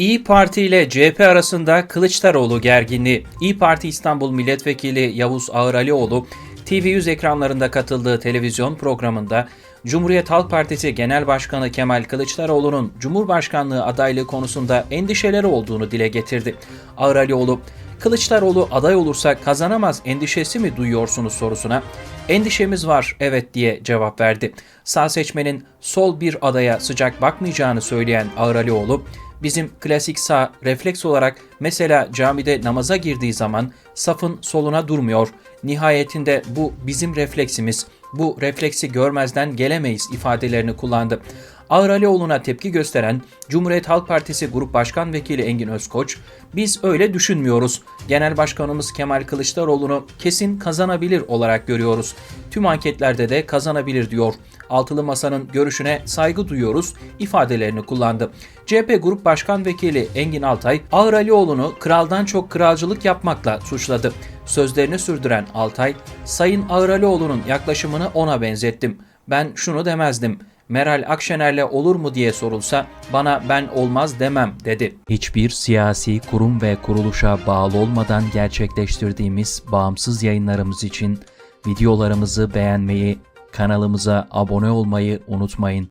İyi Parti ile CHP arasında Kılıçdaroğlu gerginliği. İyi Parti İstanbul Milletvekili Yavuz Ağıralioğlu, TV100 ekranlarında katıldığı televizyon programında Cumhuriyet Halk Partisi Genel Başkanı Kemal Kılıçdaroğlu'nun Cumhurbaşkanlığı adaylığı konusunda endişeleri olduğunu dile getirdi. Ağıralioğlu, Kılıçdaroğlu aday olursa kazanamaz endişesi mi duyuyorsunuz sorusuna endişemiz var evet diye cevap verdi. Sağ seçmenin sol bir adaya sıcak bakmayacağını söyleyen Ağıralioğlu, bizim klasik sağ refleks olarak mesela camide namaza girdiği zaman safın soluna durmuyor. Nihayetinde bu bizim refleksimiz. Bu refleksi görmezden gelemeyiz ifadelerini kullandı. Ağır Alioğlu'na tepki gösteren Cumhuriyet Halk Partisi Grup Başkan Vekili Engin Özkoç, biz öyle düşünmüyoruz. Genel Başkanımız Kemal Kılıçdaroğlu'nu kesin kazanabilir olarak görüyoruz. Tüm anketlerde de kazanabilir diyor. Altılı Masa'nın görüşüne saygı duyuyoruz ifadelerini kullandı. CHP Grup Başkan Vekili Engin Altay, Ağır Alioğlu'nu kraldan çok kralcılık yapmakla suçladı. Sözlerini sürdüren Altay, Sayın Ağır Alioğlu'nun yaklaşımını ona benzettim. Ben şunu demezdim. Meral Akşener'le olur mu diye sorulsa bana ben olmaz demem dedi. Hiçbir siyasi kurum ve kuruluşa bağlı olmadan gerçekleştirdiğimiz bağımsız yayınlarımız için videolarımızı beğenmeyi, kanalımıza abone olmayı unutmayın.